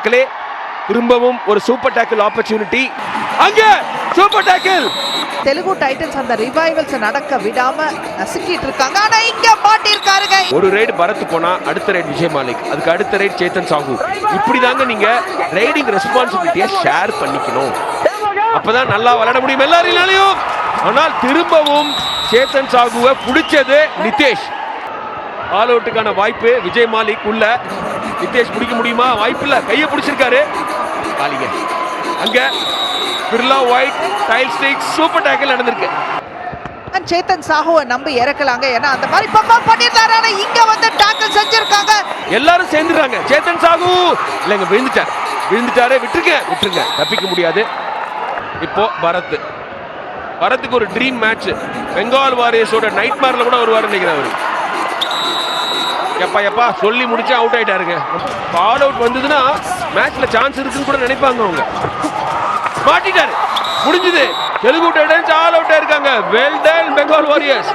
மக்களே திரும்பவும் ஒரு சூப்பர் டேக்கிள் ஆப்பர்ச்சுனிட்டி அங்க சூப்பர் டேக்கிள் தெலுங்கு டைட்டன்ஸ் அந்த ரிவைவல்ஸ் நடக்க விடாம நசுக்கிட்டு இருக்காங்க. ஆனா இங்க மாட்டிருக்காருங்க ஒரு ரைடு பரத் போனா அடுத்த ரைடு விஜய் மாலிக். அதுக்கு அடுத்த ரைடு சேத்தன் சாகு. இப்படி தாங்க நீங்க ரைடிங் ரெஸ்பான்சிபிலிட்டியை ஷேர் பண்ணிக்கணும். அப்பதான் நல்லா விளையாட முடியும் எல்லாரையும் ஆனால் திரும்பவும் சேத்தன் சாகுவை பிடிச்சது நிதேஷ். ஆல் அவுட்டுக்கான வாய்ப்பு விஜய் மாலிக் உள்ள. நிதேஷ் பிடிக்க முடியுமா? வாய்ப்பு இல்ல கையை பிடிச்சிருக்காரு. காலிங்க அங்க Birla White tile stick super tackle நடந்திருக்கு. சேத்தன் சாஹுவை நம்பி இறக்கலாங்க. ஏன்னா அந்த மாதிரி பர்ஃபார்ம் பண்ணிருந்தாரு ஆனா இங்க வந்து டாக்கிள் செஞ்சிருக்காங்க. எல்லாரும் சேர்ந்துடுறாங்க. சேத்தன் சாகு. இல்லைங்க விழுந்துட்டார். விழுந்துட்டாரு விட்டுருங்க. விட்டுருங்க. தப்பிக்க முடியாது. இப்போ பரத். பரத்துக்கு ஒரு ட்ரீம் மேட்ச் பெங்கால் வாரியர்ஸோட நைட் மேர்ல கூட வருவார் நினைக்கிறேன் அவரு. எப்பா எப்பா சொல்லி முடிச்சு அவுட் ஆயிட்டாருங்க. ஆல் அவுட் வந்ததுன்னா மேட்ச்ல சான்ஸ் இருக்குன்னு கூட நினைப்பாங்க அவங்க. மாட்டிட்டாரு. முடிஞ்சது. தெலுங்கு டைட்டன்ஸ் ஆல் அவுட் இருக்காங்க வெல் டன் பெங்கால் வாரியர்ஸ்